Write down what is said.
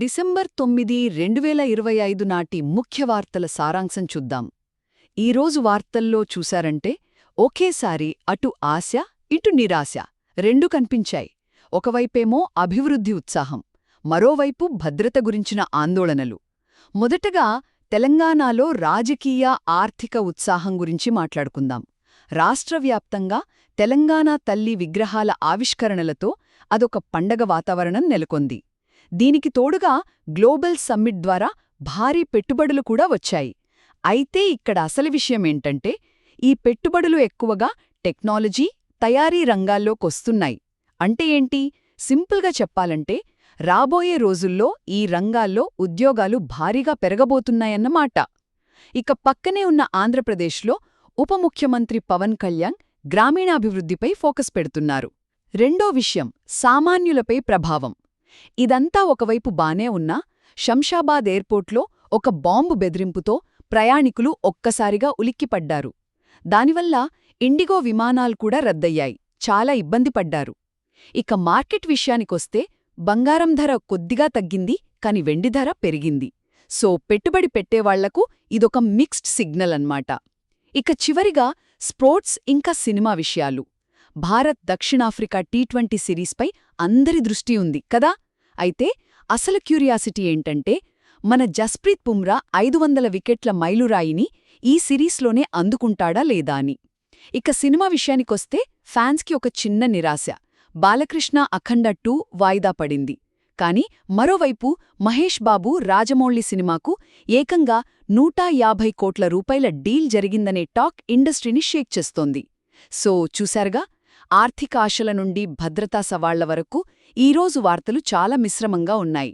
December తొమ్మిది రెండు వేల ఇరవై ఐదు నాటి ముఖ్య వార్తల సారాంశం చూద్దాం. ఈరోజు వార్తల్లో చూశారంటే ఒకేసారి అటు ఆశ ఇటు నిరాశ రెండు కనిపించాయి. ఒకవైపేమో అభివృద్ధి ఉత్సాహం మరోవైపు భద్రత గురించిన ఆందోళనలు. మొదటగా తెలంగాణలో రాజకీయ ఆర్థిక ఉత్సాహం గురించి మాట్లాడుకుందాం. రాష్ట్రవ్యాప్తంగా తెలంగాణ తల్లి విగ్రహాల ఆవిష్కరణలతో అదొక పండగ వాతావరణం నెలకొంది. దీనికి తోడుగా గ్లోబల్ సమ్మిట్ ద్వారా భారీ పెట్టుబడులు కూడా వచ్చాయి. అయితే ఇక్కడ అసలు విషయమేంటంటే ఈ పెట్టుబడులు ఎక్కువగా టెక్నాలజీ తయారీ రంగాల్లోకొస్తున్నాయి అంటే ఏంటి? సింపుల్గా చెప్పాలంటే రాబోయే రోజుల్లో ఈ రంగాల్లో ఉద్యోగాలు భారీగా పెరగబోతున్నాయన్నమాట. ఇక పక్కనే ఉన్న ఆంధ్రప్రదేశ్లో ఉప ముఖ్యమంత్రి పవన్ కళ్యాణ్ గ్రామీణాభివృద్ధిపై ఫోకస్ పెడుతున్నారు. రెండో విషయం సామాన్యులపై ప్రభావం. ఇదంతా ఒకవైపు బానే ఉన్నా శంషాబాద్ ఎయిర్పోర్ట్లో ఒక బాంబు బెదిరింపుతో ప్రయాణికులు ఒక్కసారిగా ఉలిక్కిపడ్డారు. దానివల్ల ఇండిగో విమానాలు కూడా రద్దయ్యాయి. చాలా ఇబ్బంది పడ్డారు. ఇక మార్కెట్ విషయానికొస్తే బంగారం ధర కొద్దిగా తగ్గింది కాని వెండి ధర పెరిగింది. సో పెట్టుబడి పెట్టేవాళ్ళకు ఇదొక మిక్స్డ్ సిగ్నల్ అన్మాట ఇక చివరిగా స్పోర్ట్స్ ఇంకా సినిమా విషయాలు. భారత్ దక్షిణాఫ్రికా టీ ట్వంటీ సిరీస్పై అందరి దృష్టి ఉంది కదా? అయితే అసలు క్యూరియాసిటీ ఏంటంటే మన జస్ప్రీత్ బుమ్రా ఐదు వందల వికెట్ల మైలురాయిని ఈ సిరీస్లోనే అందుకుంటాడా లేదా అని. ఇక సినిమా విషయానికొస్తే ఫ్యాన్స్కి ఒక చిన్న నిరాశ. బాలకృష్ణ అఖండ టూ వాయిదా పడింది. కాని మరోవైపు మహేష్ బాబు రాజమౌళి సినిమాకు ఏకంగా నూట యాభై కోట్ల రూపాయల డీల్ జరిగిందనే టాక్ ఇండస్ట్రీని షేక్ చేస్తోంది. సో చూశారుగా ఆర్థికాశల నుండి భద్రతా సవాళ్ళ వరకు ఈరోజు వార్తలు చాలా మిశ్రమంగా ఉన్నాయి.